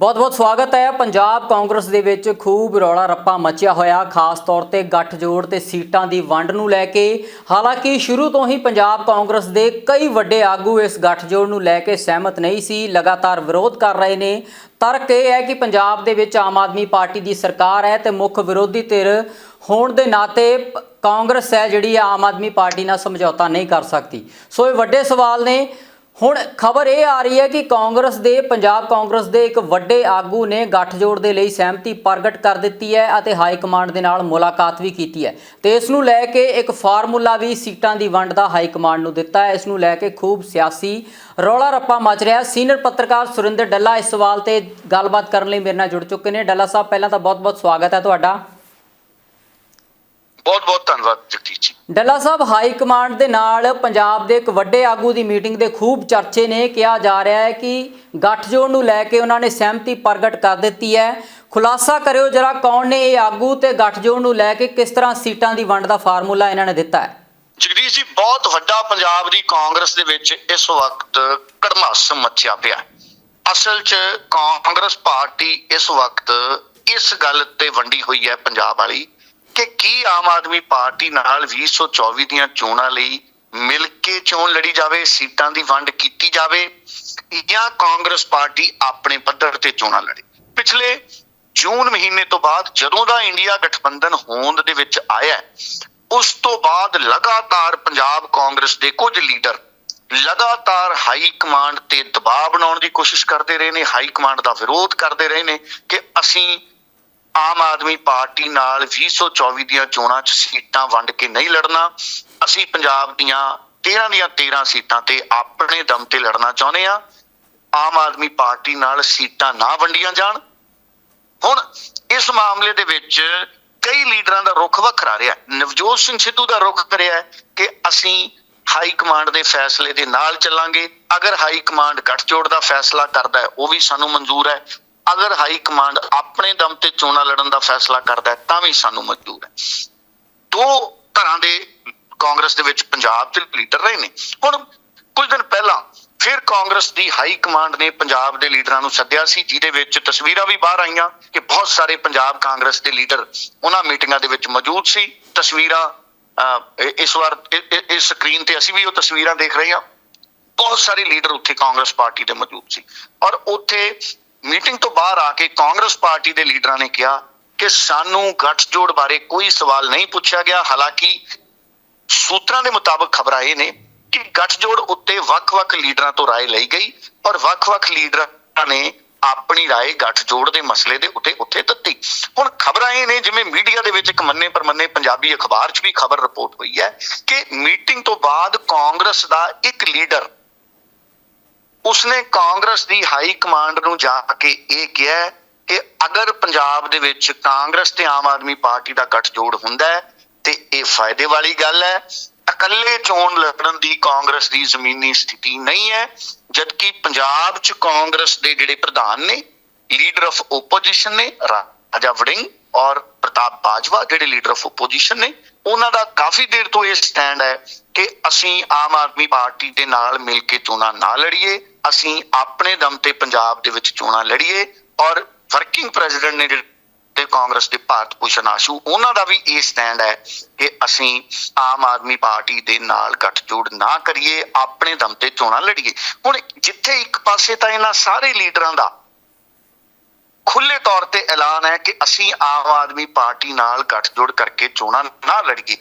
ਬਹੁਤ-ਬਹੁਤ ਸਵਾਗਤ ਹੈ। ਪੰਜਾਬ ਕਾਂਗਰਸ ਦੇ ਵਿੱਚ ਖੂਬ ਰੌਲਾ ਰੱਪਾ ਮਚਿਆ ਹੋਇਆ। ਖਾਸ ਤੌਰ ਤੇ ਗੱਠਜੋੜ ਤੇ ਸੀਟਾਂ ਦੀ ਵੰਡ ਨੂੰ ਲੈ ਕੇ। ਹਾਲਾਂਕਿ ਸ਼ੁਰੂ ਤੋਂ ਹੀ ਪੰਜਾਬ ਕਾਂਗਰਸ ਦੇ ਕਈ ਵੱਡੇ ਆਗੂ ਇਸ ਗੱਠਜੋੜ ਨੂੰ ਲੈ ਕੇ ਸਹਿਮਤ ਨਹੀਂ ਸੀ। ਲਗਾਤਾਰ ਵਿਰੋਧ ਕਰ ਰਹੇ ਨੇ। ਤਰਕ ਇਹ ਹੈ ਕਿ ਪੰਜਾਬ ਦੇ ਵਿੱਚ ਆਮ ਆਦਮੀ ਪਾਰਟੀ ਦੀ ਸਰਕਾਰ ਹੈ ਤੇ ਮੁੱਖ ਵਿਰੋਧੀ ਧਿਰ ਹੋਣ ਦੇ ਨਾਤੇ ਕਾਂਗਰਸ ਹੈ ਜਿਹੜੀ ਆਮ ਆਦਮੀ ਪਾਰਟੀ ਨਾਲ ਸਮਝੌਤਾ ਨਹੀਂ ਕਰ ਸਕਦੀ। ਸੋ ਇਹ ਵੱਡੇ ਸਵਾਲ ਨੇ। ਹੁਣ ਖਬਰ ਇਹ ਆ ਰਹੀ ਹੈ ਕਿ ਕਾਂਗਰਸ ਦੇ, ਪੰਜਾਬ ਕਾਂਗਰਸ ਦੇ ਇੱਕ ਵੱਡੇ ਆਗੂ ਨੇ ਗੱਠਜੋੜ ਦੇ ਲਈ ਸਹਿਮਤੀ ਪ੍ਰਗਟ ਕਰ ਦਿੱਤੀ ਹੈ ਅਤੇ ਹਾਈ ਕਮਾਂਡ ਦੇ ਨਾਲ ਮੁਲਾਕਾਤ ਵੀ ਕੀਤੀ ਹੈ। ਤੇ ਇਸ ਨੂੰ ਲੈ ਕੇ ਇੱਕ ਫਾਰਮੂਲਾ ਵੀ ਸੀਟਾਂ ਦੀ ਵੰਡ ਦਾ ਹਾਈ ਕਮਾਂਡ ਨੂੰ ਦਿੱਤਾ ਹੈ। ਇਸ ਨੂੰ ਲੈ ਕੇ ਖੂਬ ਸਿਆਸੀ ਰੌਲਾ ਰੱਪਾ ਮਚ ਰਿਹਾ ਸੀਨੀਅਰ ਪੱਤਰਕਾਰ ਸੁਰਿੰਦਰ ਡੱਲਾ ਇਸ ਸਵਾਲ ਤੇ ਗੱਲਬਾਤ ਕਰਨ ਲਈ ਮੇਰੇ ਨਾਲ ਜੁੜ ਚੁੱਕੇ ਨੇ। ਡੱਲਾ ਸਾਹਿਬ, ਪਹਿਲਾਂ ਤਾਂ ਬਹੁਤ-ਬਹੁਤ ਸਵਾਗਤ ਹੈ ਤੁਹਾਡਾ। ਬਹੁਤ ਬਹੁਤ ਧੰਨਵਾਦ ਜਗਦੀਸ਼ ਜੀ। ਡੱਲਾ ਸਾਹਿਬ ਹਾਈ ਕਮਾਂਡ ਦੇ ਨਾਲ ਪੰਜਾਬ ਦੇ ਇੱਕ ਵੱਡੇ ਆਗੂ ਦੀ ਮੀਟਿੰਗ ਦੇ ਖੂਬ ਚਰਚੇ ਨੇ। ਕਿਹਾ ਜਾ ਰਿਹਾ ਹੈ ਕਿ ਗੱਠਜੋੜ ਨੂੰ ਲੈ ਕੇ ਉਹਨਾਂ ਨੇ ਸਹਿਮਤੀ ਪ੍ਰਗਟ ਕਰ ਦਿੱਤੀ ਹੈ। ਖੁਲਾਸਾ ਕਰਿਓ ਜਰਾ ਕੌਣ ਨੇ ਇਹ ਆਗੂ ਤੇ ਗੱਠਜੋੜ ਨੂੰ ਲੈ ਕੇ ਕਿਸ ਤਰ੍ਹਾਂ ਸੀਟਾਂ ਦੀ ਵੰਡ ਦਾ ਫਾਰਮੂਲਾ ਇਹਨਾਂ ਨੇ ਦਿੱਤਾ ਹੈ? ਜਗਦੀਸ਼ ਜੀ ਬਹੁਤ ਵੱਡਾ ਪੰਜਾਬ ਦੀ ਕਾਂਗਰਸ ਦੇ ਵਿੱਚ ਇਸ ਵਕਤ ਕੜਮਾਸ ਮੱਚਿਆ ਪਿਆ। ਅਸਲ 'ਚ ਕਾਂਗਰਸ ਪਾਰਟੀ ਇਸ ਵਕਤ ਇਸ ਗੱਲ ਤੇ ਵੰਡੀ ਹੋਈ ਹੈ ਪੰਜਾਬ ਵਾਲੀ ਕਿ ਕੀ ਆਮ ਆਦਮੀ ਪਾਰਟੀ ਨਾਲ 2024 ਦੀਆਂ ਚੋਣਾਂ ਲਈ ਮਿਲ ਕੇ ਚੋਣ ਲੜੀ ਜਾਵੇ, ਸੀਟਾਂ ਦੀ ਵੰਡ ਕੀਤੀ ਜਾਵੇ ਜਾਂ ਕਾਂਗਰਸ ਪਾਰਟੀ ਆਪਣੇ ਪੱਧਰ ਤੇ ਚੋਣਾਂ ਲੜੇ? ਪਿਛਲੇ ਜੂਨ ਮਹੀਨੇ ਤੋਂ ਬਾਅਦ ਜਦੋਂ ਦਾ ਇੰਡੀਆ ਗਠਬੰਧਨ ਹੋਂਦ ਦੇ ਵਿੱਚ ਆਇਆ ਉਸ ਤੋਂ ਬਾਅਦ ਲਗਾਤਾਰ ਪੰਜਾਬ ਕਾਂਗਰਸ ਦੇ ਕੁਝ ਲੀਡਰ ਲਗਾਤਾਰ ਹਾਈ ਕਮਾਂਡ ਤੇ ਦਬਾਅ ਬਣਾਉਣ ਦੀ ਕੋਸ਼ਿਸ਼ ਕਰਦੇ ਰਹੇ ਨੇ, ਹਾਈ ਕਮਾਂਡ ਦਾ ਵਿਰੋਧ ਕਰਦੇ ਰਹੇ ਨੇ ਕਿ ਅਸੀਂ ਆਮ ਆਦਮੀ ਪਾਰਟੀ ਨਾਲ 2024 ਦੀਆਂ ਚੋਣਾਂ 'ਚ ਸੀਟਾਂ ਵੰਡ ਕੇ ਨਹੀਂ ਲੜਨਾ। ਅਸੀਂ ਪੰਜਾਬ ਦੀਆਂ 13 ਦੀਆਂ 13 ਸੀਟਾਂ ਤੇ ਆਪਣੇ ਦਮ ਤੇ ਲੜਨਾ ਚਾਹੁੰਦੇ ਆ ਆਮ ਆਦਮੀ ਪਾਰਟੀ ਨਾਲ ਸੀਟਾਂ ਨਾ ਵੰਡੀਆਂ ਜਾਣ। ਹੁਣ ਇਸ ਮਾਮਲੇ ਦੇ ਵਿੱਚ ਕਈ ਲੀਡਰਾਂ ਦਾ ਰੁਖ ਵੱਖਰਾ ਰਿਹਾ। ਨਵਜੋਤ ਸਿੰਘ ਸਿੱਧੂ ਦਾ ਰੁਖ ਕਰਿਆ ਕਿ ਅਸੀਂ ਹਾਈ ਕਮਾਂਡ ਦੇ ਫੈਸਲੇ ਦੇ ਨਾਲ ਚੱਲਾਂਗੇ। ਅਗਰ ਹਾਈ ਕਮਾਂਡ ਗੱਠਜੋੜ ਦਾ ਫੈਸਲਾ ਕਰਦਾ ਹੈ, ਉਹ ਵੀ ਸਾਨੂੰ ਮਨਜ਼ੂਰ ਹੈ। ਅਗਰ ਹਾਈ ਕਮਾਂਡ ਆਪਣੇ ਦਮ ਤੇ ਚੋਣਾਂ ਲੜਨ ਦਾ ਫੈਸਲਾ ਕਰਦਾ ਹੈ ਤਾਂ ਵੀ ਸਾਨੂੰ ਮਨਜ਼ੂਰ ਹੈ। ਦੋ ਤਰ੍ਹਾਂ ਦੇ ਕਾਂਗਰਸ ਦੇ ਵਿੱਚ ਪੰਜਾਬ 'ਚ ਲੀਡਰ ਰਹੇ ਨੇ। ਹੁਣ ਕੁਝ ਦਿਨ ਪਹਿਲਾਂ ਫਿਰ ਕਾਂਗਰਸ ਦੀ ਹਾਈ ਕਮਾਂਡ ਨੇ ਪੰਜਾਬ ਦੇ ਲੀਡਰਾਂ ਨੂੰ ਸੱਦਿਆ ਸੀ ਜਿਹਦੇ ਵਿੱਚ ਤਸਵੀਰਾਂ ਵੀ ਬਾਹਰ ਆਈਆਂ ਕਿ ਬਹੁਤ ਸਾਰੇ ਪੰਜਾਬ ਕਾਂਗਰਸ ਦੇ ਲੀਡਰ ਉਹਨਾਂ ਮੀਟਿੰਗਾਂ ਦੇ ਵਿੱਚ ਮੌਜੂਦ ਸੀ। ਤਸਵੀਰਾਂ ਅਹ, ਇਸ ਵਾਰ ਇਸ ਸਕਰੀਨ ਤੇ ਅਸੀਂ ਵੀ ਉਹ ਤਸਵੀਰਾਂ ਦੇਖ ਰਹੇ ਹਾਂ। ਬਹੁਤ ਸਾਰੇ ਲੀਡਰ ਉੱਥੇ ਕਾਂਗਰਸ ਪਾਰਟੀ ਦੇ ਮੌਜੂਦ ਸੀ। ਔਰ ਉੱਥੇ ਮੀਟਿੰਗ ਤੋਂ ਬਾਹਰ ਆ ਕੇ ਕਾਂਗਰਸ ਪਾਰਟੀ ਦੇ ਲੀਡਰਾਂ ਨੇ ਕਿਹਾ ਕਿ ਸਾਨੂੰ ਗੱਠਜੋੜ ਬਾਰੇ ਕੋਈ ਸਵਾਲ ਨਹੀਂ ਪੁੱਛਿਆ ਗਿਆ ਹਾਲਾਂਕਿ ਸੂਤਰਾਂ ਦੇ ਮੁਤਾਬਕ ਖਬਰਾਂ ਇਹ ਨੇ ਕਿ ਗੱਠਜੋੜ ਉੱਤੇ ਵੱਖ-ਵੱਖ ਲੀਡਰਾਂ ਤੋਂ رائے ਲਈ ਗਈ ਔਰ ਵੱਖ-ਵੱਖ ਲੀਡਰਾਂ ਨੇ ਆਪਣੀ رائے ਗੱਠਜੋੜ ਦੇ ਮਸਲੇ ਦੇ ਉੱਤੇ ਉੱਥੇ ਦਿੱਤੀ ਹੁਣ ਖਬਰਾਂ ਇਹ ਨੇ ਜਿਵੇਂ ਮੀਡੀਆ ਦੇ ਵਿੱਚ ਇੱਕ ਮੰਨੇ ਪਰਮੰਨੇ ਪੰਜਾਬੀ ਅਖਬਾਰ 'ਚ ਵੀ ਖਬਰ ਰਿਪੋਰਟ ਹੋਈ ਹੈ ਕਿ ਮੀਟਿੰਗ ਤੋਂ ਬਾਅਦ ਕਾਂਗਰਸ ਦਾ ਇੱਕ ਲੀਡਰ ਉਸਨੇ ਕਾਂਗਰਸ ਦੀ ਹਾਈ ਕਮਾਂਡ ਨੂੰ ਜਾ ਕੇ ਇਹ ਕਿਹਾ ਕਿ ਅਗਰ ਪੰਜਾਬ ਦੇ ਵਿੱਚ ਕਾਂਗਰਸ ਤੇ ਆਮ ਆਦਮੀ ਪਾਰਟੀ ਦਾ ਗੱਠਜੋੜ ਹੁੰਦਾ ਹੈ, ਤੇ ਇਹ ਫਾਇਦੇ ਵਾਲੀ ਗੱਲ ਹੈ। ਇਕੱਲੇ ਚੋਣ ਲੜਨ ਦੀ ਕਾਂਗਰਸ ਦੀ ਜ਼ਮੀਨੀ ਸਥਿਤੀ ਨਹੀਂ ਹੈ, ਜਦਕਿ ਪੰਜਾਬ 'ਚ ਕਾਂਗਰਸ ਦੇ ਜਿਹੜੇ ਪ੍ਰਧਾਨ ਨੇ, ਲੀਡਰ ਆਫ ਓਪੋਜੀਸ਼ਨ ਨੇ, ਰਾਜਾ ਵੜਿੰਗ ਔਰ ਪ੍ਰਤਾਪ ਬਾਜਵਾ, ਜਿਹੜੇ ਲੀਡਰ ਆਫ ਓਪੋਜੀਸ਼ਨ ਨੇ, ਉਹਨਾਂ ਦਾ ਕਾਫੀ ਦੇਰ ਤੋਂ ਇਹ ਸਟੈਂਡ ਹੈ ਕਿ ਅਸੀਂ ਆਮ ਆਦਮੀ ਪਾਰਟੀ ਦੇ ਨਾਲ ਮਿਲ ਕੇ ਚੋਣਾਂ ਨਾ ਲੜੀਏ, ਅਸੀਂ ਆਪਣੇ ਦਮ ਤੇ ਪੰਜਾਬ ਦੇ ਵਿੱਚ ਚੋਣਾਂ ਲੜੀਏ ਔਰ ਵਰਕਿੰਗ ਪ੍ਰੈਜ਼ੀਡੈਂਟ ਨੇ ਜਿਹੜੇ ਤੇ ਕਾਂਗਰਸ ਦੇ ਭਾਰਤ ਭੂਸ਼ਣ ਆਸ਼ੂ, ਉਹਨਾਂ ਦਾ ਵੀ ਇਹ ਸਟੈਂਡ ਹੈ ਕਿ ਅਸੀਂ ਆਮ ਆਦਮੀ ਪਾਰਟੀ ਦੇ ਨਾਲ ਗੱਠਜੋੜ ਨਾ ਕਰੀਏ, ਆਪਣੇ ਦਮ ਤੇ ਚੋਣਾਂ ਲੜੀਏ। ਹੁਣ ਜਿੱਥੇ ਇੱਕ ਪਾਸੇ ਤਾਂ ਇਹਨਾਂ ਸਾਰੇ ਲੀਡਰਾਂ ਦਾ ਖੁੱਲੇ ਤੌਰ ਤੇ ਐਲਾਨ ਹੈ ਕਿ ਅਸੀਂ ਆਮ ਆਦਮੀ ਪਾਰਟੀ ਨਾਲ ਗੱਠਜੋੜ ਕਰਕੇ ਚੋਣਾਂ ਨਾ ਲੜੀਏ।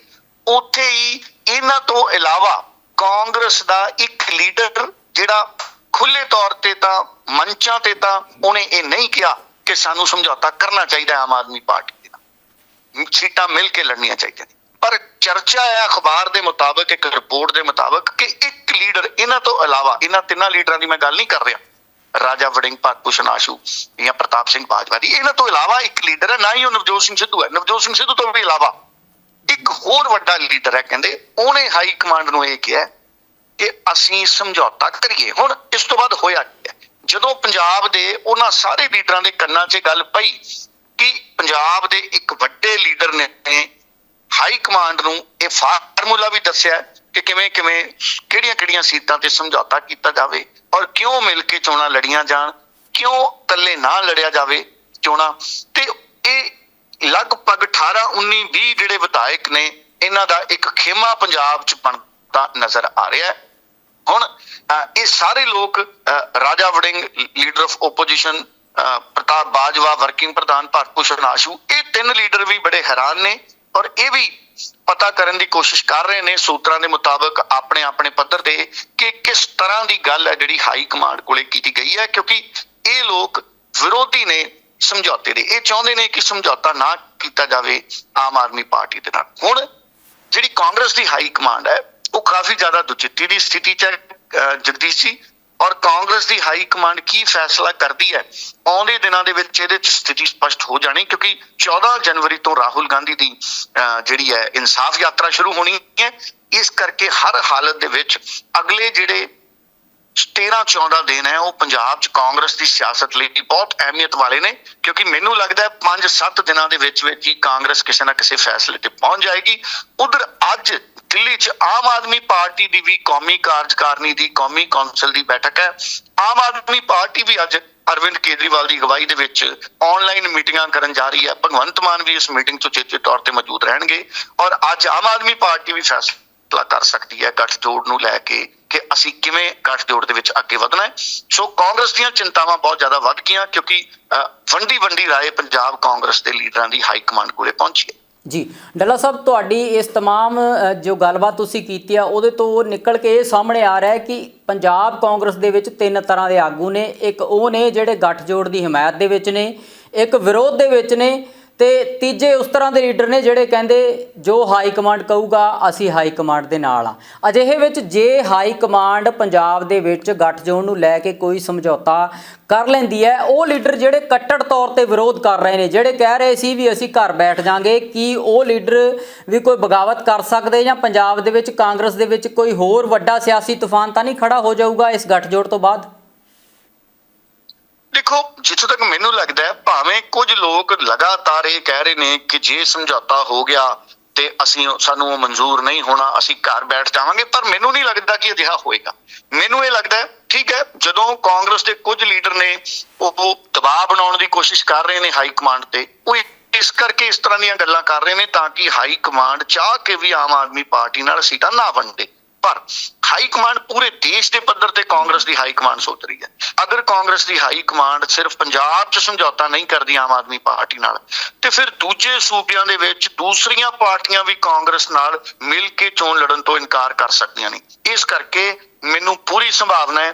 ਉੱਥੇ ਹੀ ਇਹਨਾਂ ਤੋਂ ਇਲਾਵਾ ਕਾਂਗਰਸ ਦਾ ਇੱਕ ਲੀਡਰ ਜਿਹੜਾ ਖੁੱਲੇ ਤੌਰ ਤੇ ਤਾਂ ਮੰਚਾਂ ਤੇ ਤਾਂ ਉਹਨੇ ਇਹ ਨਹੀਂ ਕਿਹਾ ਕਿ ਸਾਨੂੰ ਸਮਝੌਤਾ ਕਰਨਾ ਚਾਹੀਦਾ ਆਮ ਆਦਮੀ ਪਾਰਟੀ ਦੇ ਨਾਲ। ਸੀਟਾਂ ਮਿਲ ਕੇ ਲੜਨੀਆਂ ਚਾਹੀਦੀਆਂ ਨੇ। ਪਰ ਚਰਚਾ ਹੈ ਅਖਬਾਰ ਦੇ ਮੁਤਾਬਕ, ਇੱਕ ਰਿਪੋਰਟ ਦੇ ਮੁਤਾਬਕ ਕਿ ਇੱਕ ਲੀਡਰ ਇਹਨਾਂ ਤੋਂ ਇਲਾਵਾ, ਇਹਨਾਂ ਤਿੰਨਾਂ ਲੀਡਰਾਂ ਦੀ ਮੈਂ ਗੱਲ ਨਹੀਂ ਕਰ ਰਿਹਾ। ਰਾਜਾ ਵੜਿੰਗ ਭਾਰਤ ਭੂਸ਼ਣ ਆਸ਼ੂ ਜਾਂ ਪ੍ਰਤਾਪ ਸਿੰਘ ਬਾਜਵਾ ਦੀ। ਇਹਨਾਂ ਤੋਂ ਇਲਾਵਾ ਇੱਕ ਲੀਡਰ ਹੈ, ਨਾ ਹੀ ਉਹ ਨਵਜੋਤ ਸਿੰਘ ਸਿੱਧੂ ਹੈ। ਨਵਜੋਤ ਸਿੰਘ ਸਿੱਧੂ ਤੋਂ ਵੀ ਇਲਾਵਾ ਇੱਕ ਹੋਰ ਵੱਡਾ ਲੀਡਰ ਹੈ ਕਹਿੰਦੇ, ਉਹਨੇ ਹਾਈ ਕਮਾਂਡ ਨੂੰ ਇਹ ਕਿਹਾ ਕਿ ਅਸੀਂ ਸਮਝੌਤਾ ਕਰੀਏ। ਹੁਣ ਇਸ ਤੋਂ ਬਾਅਦ ਹੋਇਆ ਕੀ ਜਦੋਂ ਪੰਜਾਬ ਦੇ ਉਹਨਾਂ ਸਾਰੇ ਲੀਡਰਾਂ ਦੇ ਕੰਨਾਂ 'ਚ ਗੱਲ ਪਈ ਕਿ ਪੰਜਾਬ ਦੇ ਇੱਕ ਵੱਡੇ ਲੀਡਰ ਨੇ ਹਾਈ ਕਮਾਂਡ ਨੂੰ ਇਹ ਫਾਰਮੂਲਾ ਵੀ ਦੱਸਿਆ ਕਿ ਕਿਵੇਂ ਕਿਵੇਂ ਕਿਹੜੀਆਂ ਕਿਹੜੀਆਂ ਸੀਟਾਂ ਤੇ ਸਮਝੌਤਾ ਕੀਤਾ ਜਾਵੇ। ਔਰ ਕਿਉਂ ਮਿਲ ਕੇ ਚੋਣਾਂ ਲੜੀਆਂ ਜਾਣ? ਕਿਉਂ ਇਕੱਲੇ ਨਾ ਲੜਿਆ ਜਾਵੇ ਚੋਣਾਂ? ਤੇ ਇਹ ਲਗਭਗ 18 19 20 ਜਿਹੜੇ ਵਿਧਾਇਕ ਨੇ ਇਹਨਾਂ ਦਾ ਇੱਕ ਖੇਮਾ ਪੰਜਾਬ ਚ ਬਣਦਾ ਨਜ਼ਰ ਆ ਰਿਹਾ ਹੈ। ਹੁਣ ਇਹ ਸਾਰੇ ਲੋਕ ਅਹ, Raja Warring leader of opposition Partap Bajwa working ਪ੍ਰਧਾਨ ਭਾਰਤ ਭੂਸ਼ਣ ਆਸ਼ੂ ਇਹ ਤਿੰਨ ਲੀਡਰ ਵੀ ਬੜੇ ਹੈਰਾਨ ਨੇ। ਔਰ ਇਹ ਵੀ ਪਤਾ ਕਰਨ ਦੀ ਕੋਸ਼ਿਸ਼ ਕਰ ਰਹੇ ਨੇ ਸੂਤਰਾਂ ਦੇ ਮੁਤਾਬਕ ਆਪਣੇ ਆਪਣੇ ਪੱਧਰ ਤੇ ਕਿ ਕਿਸ ਤਰ੍ਹਾਂ ਦੀ ਗੱਲ ਹੈ ਜਿਹੜੀ ਹਾਈ ਕਮਾਂਡ ਕੋਲੇ ਕੀਤੀ ਗਈ ਹੈ, ਕਿਉਂਕਿ ਇਹ ਲੋਕ ਵਿਰੋਧੀ ਨੇ ਸਮਝੌਤੇ ਦੇ। ਇਹ ਚਾਹੁੰਦੇ ਨੇ ਕਿ ਸਮਝੌਤਾ ਨਾ ਕੀਤਾ ਜਾਵੇ ਆਮ ਆਦਮੀ ਪਾਰਟੀ ਦੇ ਨਾਲ। ਹੁਣ ਜਿਹੜੀ ਕਾਂਗਰਸ ਦੀ ਹਾਈ ਕਮਾਂਡ ਹੈ, ਉਹ ਕਾਫੀ ਜ਼ਿਆਦਾ ਦੁਚਿੱਤੀ ਦੀ ਸਥਿਤੀ ਚ ਹੈ ਜਗਦੀਸ਼ ਜੀ। ਔਰ ਕਾਂਗਰਸ ਦੀ ਹਾਈ ਕਮਾਂਡ ਕੀ ਫੈਸਲਾ ਕਰਦੀ ਹੈ? ਆਉਂਦੇ ਦਿਨਾਂ ਦੇ ਵਿੱਚ ਇਹਦੇ ਚ ਸਥਿਤੀ ਸਪਸ਼ਟ ਹੋ ਜਾਣੀ ਕਿਉਂਕਿ 14 ਜਨਵਰੀ ਤੋਂ ਰਾਹੁਲ ਗਾਂਧੀ ਦੀ, ਅਹ, ਜਿਹੜੀ ਹੈ ਇਨਸਾਫ ਯਾਤਰਾ ਸ਼ੁਰੂ ਹੋਣੀ ਹੈ। ਇਸ ਕਰਕੇ ਹਰ ਹਾਲਤ ਦੇ ਵਿੱਚ ਅਗਲੇ ਜਿਹੜੇ 13 14 ਦਿਨ ਹੈ, ਉਹ ਪੰਜਾਬ 'ਚ ਕਾਂਗਰਸ ਦੀ ਸਿਆਸਤ ਲਈ ਬਹੁਤ ਅਹਿਮੀਅਤ ਵਾਲੇ ਨੇ। ਕਿਉਂਕਿ ਮੈਨੂੰ ਲੱਗਦਾ ਹੈ 5-7 ਦਿਨਾਂ ਦੇ ਵਿੱਚ ਵਿੱਚ ਹੀ ਕਾਂਗਰਸ ਕਿਸੇ ਨਾ ਕਿਸੇ ਫੈਸਲੇ ਤੇ ਪਹੁੰਚ ਜਾਏਗੀ। ਉਧਰ ਅੱਜ ਦਿੱਲੀ 'ਚ ਆਮ ਆਦਮੀ ਪਾਰਟੀ ਦੀ ਵੀ ਕੌਮੀ ਕਾਰਜਕਾਰਨੀ ਦੀ ਕੌਮੀ ਕੌਂਸਲ ਦੀ ਬੈਠਕ ਹੈ। ਆਮ ਆਦਮੀ ਪਾਰਟੀ ਵੀ ਅੱਜ ਅਰਵਿੰਦ ਕੇਜਰੀਵਾਲ ਦੀ ਅਗਵਾਈ ਦੇ ਵਿੱਚ ਆਨਲਾਈਨ ਮੀਟਿੰਗਾਂ ਕਰਨ ਜਾ ਰਹੀ ਹੈ। ਭਗਵੰਤ ਮਾਨ ਵੀ ਇਸ ਮੀਟਿੰਗ 'ਚ ਚੇਚੇ ਤੌਰ ਤੇ ਮੌਜੂਦ ਰਹਿਣਗੇ ਔਰ ਅੱਜ ਆਮ ਆਦਮੀ ਪਾਰਟੀ ਵੀ ਫੈਸਲਾ ਕਰ ਸਕਦੀ ਹੈ ਗੱਠਜੋੜ ਨੂੰ ਲੈ ਕੇ ਕਿ ਅਸੀਂ ਕਿਵੇਂ ਗੱਠਜੋੜ ਦੇ ਵਿੱਚ ਅੱਗੇ ਵਧਣਾ ਹੈ। ਸੋ ਕਾਂਗਰਸ ਦੀਆਂ ਚਿੰਤਾਵਾਂ ਬਹੁਤ ਜ਼ਿਆਦਾ ਵੱਧ ਗਈਆਂ ਕਿਉਂਕਿ ਅਹ, ਵੰਡੀ ਵੰਡੀ ਰਾਏ ਪੰਜਾਬ ਕਾਂਗਰਸ ਦੇ ਲੀਡਰਾਂ ਦੀ ਹਾਈ ਕਮਾਂਡ ਕੋਲੇ ਪਹੁੰਚੀ ਹੈ। ਜੀ ਡੱਲਾ ਸਾਹਿਬ ਤੁਹਾਡੀ ਇਸ तमाम ਅ, ਜੋ ਗੱਲਬਾਤ ਤੁਸੀਂ ਕੀਤੀ ਆ ਉਹਦੇ ਤੋਂ ਨਿਕਲ ਕੇ ਇਹ ਸਾਹਮਣੇ ਆ ਰਿਹਾ ਹੈ ਕਿ ਪੰਜਾਬ ਕਾਂਗਰਸ ਦੇ ਵਿੱਚ ਤਿੰਨ ਤਰ੍ਹਾਂ ਦੇ ਆਗੂ ਨੇ ਇੱਕ ਉਹ ਨੇ ਜਿਹੜੇ ਗੱਠਜੋੜ ਦੀ ਹਮਾਇਤ ਦੇ ਵਿੱਚ ਨੇ ਇੱਕ ਵਿਰੋਧ ਦੇ ਵਿੱਚ ਨੇ ਤੇ ਤੀਜੇ ਉਸ ਤਰ੍ਹਾਂ ਦੇ ਲੀਡਰ ਨੇ ਜਿਹੜੇ ਕਹਿੰਦੇ ਜੋ ਹਾਈ ਕਮਾਂਡ ਕਹੂਗਾ, ਅਸੀਂ ਹਾਈ ਕਮਾਂਡ ਦੇ ਨਾਲ ਆ। ਅਜਿਹੇ ਵਿੱਚ ਜੇ ਹਾਈ ਕਮਾਂਡ ਪੰਜਾਬ ਦੇ ਵਿੱਚ ਗੱਠਜੋੜ ਨੂੰ ਲੈ ਕੇ ਕੋਈ ਸਮਝੌਤਾ ਕਰ ਲੈਂਦੀ ਹੈ, ਉਹ ਲੀਡਰ ਜਿਹੜੇ ਕੱਟੜ ਤੌਰ ਤੇ ਵਿਰੋਧ ਕਰ ਰਹੇ ਨੇ, ਜਿਹੜੇ ਕਹਿ ਰਹੇ ਸੀ ਵੀ ਅਸੀਂ ਘਰ ਬੈਠ ਜਾਾਂਗੇ, ਕੀ ਉਹ ਲੀਡਰ ਵੀ ਕੋਈ ਬਗਾਵਤ ਕਰ ਸਕਦੇ ਜਾਂ ਪੰਜਾਬ ਦੇ ਵਿੱਚ ਕਾਂਗਰਸ ਦੇ ਵਿੱਚ ਕੋਈ ਹੋਰ ਵੱਡਾ ਸਿਆਸੀ ਤੂਫਾਨ ਤਾਂ ਨਹੀਂ ਖੜਾ ਹੋ ਜਾਊਗਾ ਇਸ ਗੱਠਜੋੜ ਤੋਂ ਬਾਅਦ? ਦੇਖੋ, ਜਿੱਥੋਂ ਤੱਕ ਮੈਨੂੰ ਲੱਗਦਾ ਹੈ, ਭਾਵੇਂ ਕੁਝ ਲੋਕ ਲਗਾਤਾਰ ਇਹ ਕਹਿ ਰਹੇ ਨੇ ਕਿ ਜੇ ਸਮਝੌਤਾ ਹੋ ਗਿਆ ਤੇ ਅਸੀਂ ਸਾਨੂੰ ਉਹ ਮਨਜ਼ੂਰ ਨਹੀਂ ਹੋਣਾ, ਅਸੀਂ ਘਰ ਬੈਠ ਜਾਵਾਂਗੇ, ਪਰ ਮੈਨੂੰ ਨਹੀਂ ਲੱਗਦਾ ਕਿ ਅਜਿਹਾ ਹੋਏਗਾ। ਮੈਨੂੰ ਇਹ ਲੱਗਦਾ ਹੈ, ਠੀਕ ਹੈ, ਜਦੋਂ ਕਾਂਗਰਸ ਦੇ ਕੁਝ ਲੀਡਰ ਨੇ ਉਹ ਦਬਾਅ ਬਣਾਉਣ ਦੀ ਕੋਸ਼ਿਸ਼ ਕਰ ਰਹੇ ਨੇ ਹਾਈ ਕਮਾਂਡ ਤੇ, ਉਹ ਇਸ ਕਰਕੇ ਇਸ ਤਰ੍ਹਾਂ ਦੀਆਂ ਗੱਲਾਂ ਕਰ ਰਹੇ ਨੇ ਤਾਂ ਕਿ ਹਾਈ ਕਮਾਂਡ ਚਾਹ ਕੇ ਵੀ ਆਮ ਆਦਮੀ ਪਾਰਟੀ ਨਾਲ ਸੀਟਾਂ ਨਾ ਵੰਡੇ। ਪਰ ਹਾਈ ਕਮਾਂਡ ਪੂਰੇ ਦੇਸ਼ ਦੇ ਪੱਧਰ ਤੇ ਕਾਂਗਰਸ ਦੀ ਹਾਈ ਕਮਾਂਡ ਸੋਚ ਰਹੀ ਹੈ। ਅਗਰ ਕਾਂਗਰਸ ਦੀ ਹਾਈ ਕਮਾਂਡ ਸਿਰਫ ਪੰਜਾਬ 'ਚ ਸਮਝੌਤਾ ਨਹੀਂ ਕਰਦੀ ਆਮ ਆਦਮੀ ਪਾਰਟੀ ਨਾਲ, ਤੇ ਫਿਰ ਦੂਜੇ ਸੂਬਿਆਂ ਦੇ ਵਿੱਚ ਦੂਸਰੀਆਂ ਪਾਰਟੀਆਂ ਵੀ ਕਾਂਗਰਸ ਨਾਲ ਮਿਲ ਕੇ ਚੋਣ ਲੜਨ ਤੋਂ ਇਨਕਾਰ ਕਰ ਸਕਦੀਆਂ ਨੇ। ਇਸ ਕਰਕੇ ਮੈਨੂੰ ਪੂਰੀ ਸੰਭਾਵਨਾ ਹੈ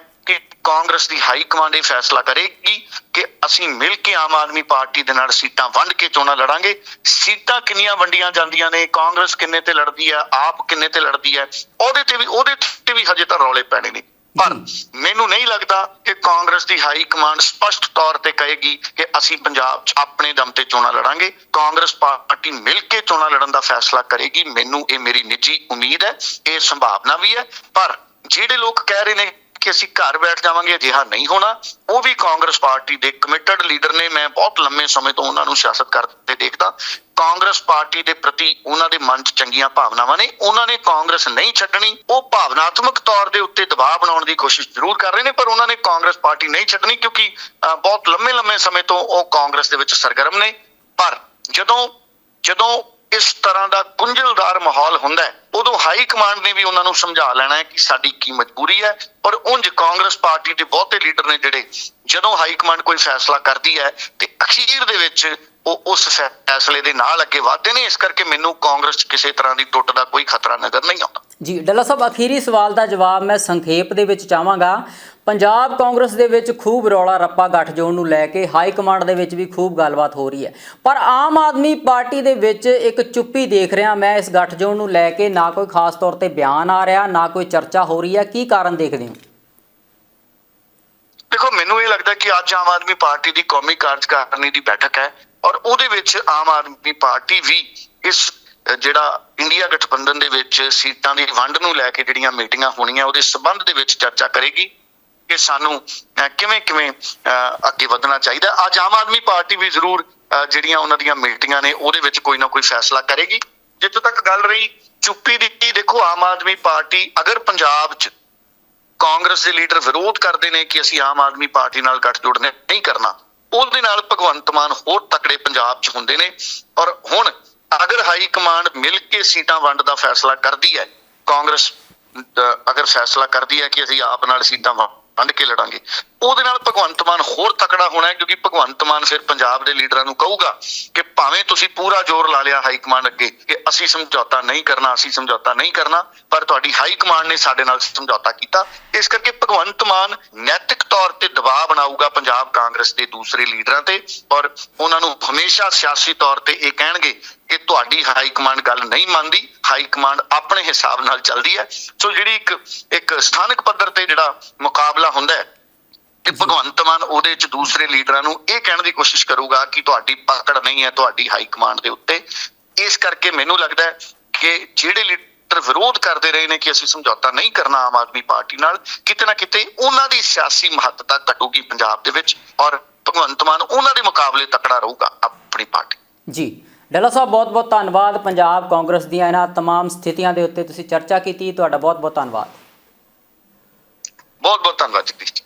ਕਾਂਗਰਸ ਦੀ ਹਾਈ ਕਮਾਂਡ ਇਹ ਫੈਸਲਾ ਕਰੇਗੀ ਕਿ ਅਸੀਂ ਮਿਲ ਕੇ ਆਮ ਆਦਮੀ ਪਾਰਟੀ ਦੇ ਨਾਲ ਸੀਟਾਂ ਵੰਡ ਕੇ ਚੋਣਾਂ ਲੜਾਂਗੇ? ਸੀਟਾਂ ਕਿੰਨੀਆਂ ਵੰਡੀਆਂ ਜਾਂਦੀਆਂ ਨੇ? ਕਾਂਗਰਸ ਕਿੰਨੇ ਤੇ ਲੜਦੀ ਹੈ? ਆਪ ਕਿੰਨੇ ਤੇ ਲੜਦੀ ਹੈ? ਉਹਦੇ ਤੇ ਵੀ ਉਹਦੇ ਤੇ ਵੀ ਹਜੇ ਤਾਂ ਰੌਲੇ ਪੈਣੇ ਨੇ। ਪਰ ਮੈਨੂੰ ਨਹੀਂ ਲੱਗਦਾ ਕਿ ਕਾਂਗਰਸ ਦੀ ਹਾਈ ਕਮਾਂਡ ਸਪਸ਼ਟ ਤੌਰ ਤੇ ਕਹੇਗੀ ਕਿ ਅਸੀਂ ਪੰਜਾਬ 'ਚ ਆਪਣੇ ਦਮ ਤੇ ਚੋਣਾਂ ਲੜਾਂਗੇ? ਕਾਂਗਰਸ ਪਾਰਟੀ ਮਿਲ ਕੇ ਚੋਣਾਂ ਲੜਨ ਦਾ ਫੈਸਲਾ ਕਰੇਗੀ? ਮੈਨੂੰ ਇਹ ਮੇਰੀ ਨਿੱਜੀ ਉਮੀਦ ਹੈ। ਇਹ ਸੰਭਾਵਨਾ ਵੀ ਹੈ। ਪਰ ਜਿਹੜੇ ਲੋਕ ਕਹਿ ਰਹੇ ਨੇ ਕਿ ਅਸੀਂ ਘਰ ਬੈਠ ਜਾਵਾਂਗੇ ਅਜਿਹਾ ਨਹੀਂ ਹੋਣਾ। ਉਹ ਵੀ ਕਾਂਗਰਸ ਪਾਰਟੀ ਦੇ ਕਮਿਟਡ ਲੀਡਰ ਨੇ। ਮੈਂ ਬਹੁਤ ਲੰਮੇ ਸਮੇਂ ਤੋਂ ਉਹਨਾਂ ਨੂੰ ਸਿਆਸਤ ਕਰਦੇ ਦੇਖਦਾ। ਕਾਂਗਰਸ ਪਾਰਟੀ ਦੇ ਪ੍ਰਤੀ ਉਹਨਾਂ ਦੇ ਮਨ 'ਚ ਚੰਗੀਆਂ ਭਾਵਨਾਵਾਂ ਨੇ। ਉਹਨਾਂ ਨੇ ਕਾਂਗਰਸ ਨਹੀਂ ਛੱਡਣੀ। ਉਹ ਭਾਵਨਾਤਮਕ ਤੌਰ ਦੇ ਉੱਤੇ ਦਬਾਅ ਬਣਾਉਣ ਦੀ ਕੋਸ਼ਿਸ਼ ਜ਼ਰੂਰ ਕਰ ਰਹੇ ਨੇ ਪਰ ਉਹਨਾਂ ਨੇ ਕਾਂਗਰਸ ਪਾਰਟੀ ਨਹੀਂ ਛੱਡਣੀ ਕਿਉਂਕਿ ਅਹ, ਬਹੁਤ ਲੰਮੇ ਲੰਮੇ ਸਮੇਂ ਤੋਂ ਉਹ ਕਾਂਗਰਸ ਦੇ ਵਿੱਚ ਸਰਗਰਮ ਨੇ। ਪਰ ਜਦੋਂ ਜਦੋਂ ਇਸ ਤਰ੍ਹਾਂ ਦਾ ਗੁੰਝਲਦਾਰ ਮਾਹੌਲ ਹੁੰਦਾ ਹੈ। ਉਦੋਂ ਹਾਈ ਕਮਾਂਡ ਨੇ ਵੀ ਉਹਨਾਂ ਨੂੰ ਸਮਝਾ ਲੈਣਾ ਹੈ ਕਿ ਸਾਡੀ ਕੀ ਮਜਬੂਰੀ ਹੈ ਪਰ ਉਂਝ ਕਾਂਗਰਸ ਪਾਰਟੀ ਦੇ ਬਹੁਤੇ ਲੀਡਰ ਨੇ ਜਿਹੜੇ ਜਦੋਂ ਹਾਈ ਕਮਾਂਡ ਕੋਈ ਫੈਸਲਾ ਕਰਦੀ ਹੈ ਤੇ ਅਖੀਰ ਦੇ ਵਿੱਚ ਉਹ ਉਸ ਫੈਸਲੇ ਦੇ ਨਾਲ ਅੱਗੇ ਵਧਦੇ ਨੇ, ਇਸ ਕਰਕੇ ਮੈਨੂੰ ਕਾਂਗਰਸ ਕਿਸੇ ਤਰ੍ਹਾਂ ਦੀ ਟੁੱਟ ਦਾ ਕੋਈ ਖਤਰਾ ਨਜ਼ਰ ਨਹੀਂ ਆਉਂਦਾ। ਜੀ, ਡੱਲਾ ਸਾਹਿਬ, ਅਖੀਰੀ ਸਵਾਲ ਦਾ ਜਵਾਬ ਮੈਂ ਸੰਖੇਪ ਦੇ ਵਿੱਚ ਚਾਹਾਂਗਾ। ਪੰਜਾਬ ਕਾਂਗਰਸ ਦੇ ਵਿੱਚ ਖੂਬ ਰੌਲਾ ਰੱਪਾ ਗੱਠਜੋੜ ਨੂੰ ਲੈ ਕੇ ਹਾਈ ਕਮਾਂਡ ਦੇ ਵਿੱਚ ਵੀ ਖੂਬ ਗੱਲਬਾਤ ਹੋ ਰਹੀ ਹੈ। ਪਰ ਆਮ ਆਦਮੀ ਪਾਰਟੀ ਦੇ ਵਿੱਚ ਇੱਕ ਚੁੱਪੀ ਦੇਖ ਰਿਹਾ ਮੈਂ ਇਸ ਗੱਠਜੋੜ ਨੂੰ ਲੈ ਕੇ, ਨਾ ਕੋਈ ਖਾਸ ਤੌਰ ਤੇ ਬਿਆਨ ਆ ਰਿਹਾ, ਨਾ ਕੋਈ ਚਰਚਾ ਹੋ ਰਹੀ ਹੈ। ਕੀ ਕਾਰਨ ਦੇਖਦੇ ਹੋ? ਦੇਖੋ, ਮੈਨੂੰ ਇਹ ਲੱਗਦਾ ਕਿ ਅੱਜ ਆਮ ਆਦਮੀ ਪਾਰਟੀ ਦੀ ਕੌਮੀ ਕਾਰਜਕਾਰਨੀ ਦੀ ਬੈਠਕ ਹੈ ਔਰ ਉਹਦੇ ਵਿੱਚ ਆਮ ਆਦਮੀ ਪਾਰਟੀ ਵੀ ਇਸ ਜਿਹੜਾ ਇੰਡੀਆ ਗਠਬੰਧਨ ਦੇ ਵਿੱਚ ਸੀਟਾਂ ਦੀ ਵੰਡ ਨੂੰ ਲੈ ਕੇ ਜਿਹੜੀਆਂ ਮੀਟਿੰਗਾਂ ਹੋਣੀਆਂ, ਉਹਦੇ ਸਬੰਧ ਦੇ ਵਿੱਚ ਚਰਚਾ ਕਰੇਗੀ। ਕਿ ਸਾਨੂੰ ਕਿਵੇਂ ਕਿਵੇਂ ਅੱਗੇ ਵਧਣਾ ਚਾਹੀਦਾ। ਅੱਜ ਆਮ ਆਦਮੀ ਪਾਰਟੀ ਵੀ ਜ਼ਰੂਰ ਅਹ, ਜਿਹੜੀਆਂ ਉਹਨਾਂ ਦੀਆਂ ਮੀਟਿੰਗਾਂ ਨੇ ਉਹਦੇ ਵਿੱਚ ਕੋਈ ਨਾ ਕੋਈ ਫੈਸਲਾ ਕਰੇਗੀ। ਜਿੱਥੋਂ ਤੱਕ ਗੱਲ ਰਹੀ ਚੁੱਪੀ ਦਿੱਤੀ ਦੇਖੋ ਆਮ ਆਦਮੀ ਪਾਰਟੀ ਅਗਰ ਪੰਜਾਬ 'ਚ ਕਾਂਗਰਸ ਦੇ ਲੀਡਰ ਵਿਰੋਧ ਕਰਦੇ ਨੇ ਕਿ ਅਸੀਂ ਆਮ ਆਦਮੀ ਪਾਰਟੀ ਨਾਲ ਗੱਠਜੋੜ ਨੇ- ਨਹੀਂ ਕਰਨਾ। ਉਹਦੇ ਨਾਲ ਭਗਵੰਤ ਮਾਨ ਹੋਰ ਤਕੜੇ ਪੰਜਾਬ 'ਚ ਹੁੰਦੇ ਨੇ। ਔਰ ਹੁਣ ਅਗਰ ਹਾਈ ਕਮਾਂਡ ਮਿਲ ਕੇ ਸੀਟਾਂ ਵੰਡ ਦਾ ਫੈਸਲਾ ਕਰਦੀ ਹੈ ਕਾਂਗਰਸ ਅਗਰ ਫੈਸਲਾ ਕਰਦੀ ਹੈ ਕਿ ਅਸੀਂ ਆਪ ਨਾਲ ਸੀਟਾਂ ਵ- ਵੰਡ ਕੇ ਲੜਾਂਗੇ। ਉਹਦੇ ਨਾਲ ਭਗਵੰਤ ਮਾਨ ਹੋਰ ਤਕੜਾ ਹੋਣਾ ਹੈ, ਕਿਉਂਕਿ ਭਗਵੰਤ ਮਾਨ ਫਿਰ ਪੰਜਾਬ ਦੇ ਲੀਡਰਾਂ ਨੂੰ ਕਹੂਗਾ ਕਿ ਭਾਵੇਂ ਤੁਸੀਂ ਪੂਰਾ ਜ਼ੋਰ ਲਾ ਲਿਆ ਹਾਈ ਕਮਾਂਡ ਅੱਗੇ ਕਿ ਅਸੀਂ ਸਮਝੌਤਾ ਨਹੀਂ ਕਰਨਾ, ਅਸੀਂ ਸਮਝੌਤਾ ਨਹੀਂ ਕਰਨਾ, ਪਰ ਤੁਹਾਡੀ ਹਾਈ ਕਮਾਂਡ ਨੇ ਸਾਡੇ ਨਾਲ ਸਮਝੌਤਾ ਕੀਤਾ। ਇਸ ਕਰਕੇ ਭਗਵੰਤ ਮਾਨ ਨੈਤਿਕ ਤੌਰ ਤੇ ਦਬਾਅ ਬਣਾਊਗਾ ਪੰਜਾਬ ਕਾਂਗਰਸ ਦੇ ਦੂਸਰੇ ਲੀਡਰਾਂ ਤੇ ਔਰ ਉਹਨਾਂ ਨੂੰ ਹਮੇਸ਼ਾ ਸਿਆਸੀ ਤੌਰ ਤੇ ਇਹ ਕਹਿਣਗੇ ਕਿ ਤੁਹਾਡੀ ਹਾਈ ਕਮਾਂਡ ਗੱਲ ਨਹੀਂ ਮੰਨਦੀ। ਹਾਈ ਕਮਾਂਡ ਆਪਣੇ ਹਿਸਾਬ ਨਾਲ ਚੱਲਦੀ ਹੈ। ਸੋ ਜਿਹੜੀ ਇੱਕ ਇੱਕ ਸਥਾਨਕ ਪੱਧਰ ਤੇ ਜਿਹੜਾ ਮੁਕਾਬਲਾ ਹੁੰਦਾ ਹੈ ਤੇ ਭਗਵੰਤ ਮਾਨ ਉਹਦੇ ਚ ਦੂਸਰੇ ਲੀਡਰਾਂ ਨੂੰ ਇਹ ਕਹਿਣ ਦੀ ਕੋਸ਼ਿਸ਼ ਕਰੂਗਾ ਕਿ ਤੁਹਾਡੀ ਪਕੜ ਨਹੀਂ ਹੈ ਤੁਹਾਡੀ ਹਾਈ ਕਮਾਂਡ ਦੇ ਉੱਤੇ। ਇਸ ਕਰਕੇ ਮੈਨੂੰ ਲੱਗਦਾ ਹੈ ਕਿ ਜਿਹੜੇ ਲੀਡਰ ਵਿਰੋਧ ਕਰਦੇ ਰਹੇ ਨੇ ਕਿ ਅਸੀਂ ਸਮਝੌਤਾ ਨਹੀਂ ਕਰਨਾ ਆਮ ਆਦਮੀ ਪਾਰਟੀ ਨਾਲ ਕਿਤੇ ਨਾ ਕਿਤੇ ਉਹਨਾਂ ਦੀ ਸਿਆਸੀ ਮਹੱਤਤਾ ਘਟੂਗੀ ਪੰਜਾਬ ਦੇ ਵਿੱਚ ਔਰ ਭਗਵੰਤ ਮਾਨ ਉਹਨਾਂ ਦੇ ਮੁਕਾਬਲੇ ਤਕੜਾ ਰਹੂਗਾ ਆਪਣੀ ਪਾਰਟੀ। ਜੀ। ਡੱਲਾ ਸਾਹਿਬ ਬਹੁਤ-ਬਹੁਤ ਧੰਨਵਾਦ ਪੰਜਾਬ ਕਾਂਗਰਸ ਦੀਆਂ ਇਹਨਾਂ तमाम ਸਥਿਤੀਆਂ ਦੇ ਉੱਤੇ ਤੁਸੀਂ ਚਰਚਾ ਕੀਤੀ ਤੁਹਾਡਾ ਬਹੁਤ-ਬਹੁਤ ਧੰਨਵਾਦ ਬਹੁਤ ਬਹੁਤ ਧੰਨਵਾਦ ਜੀ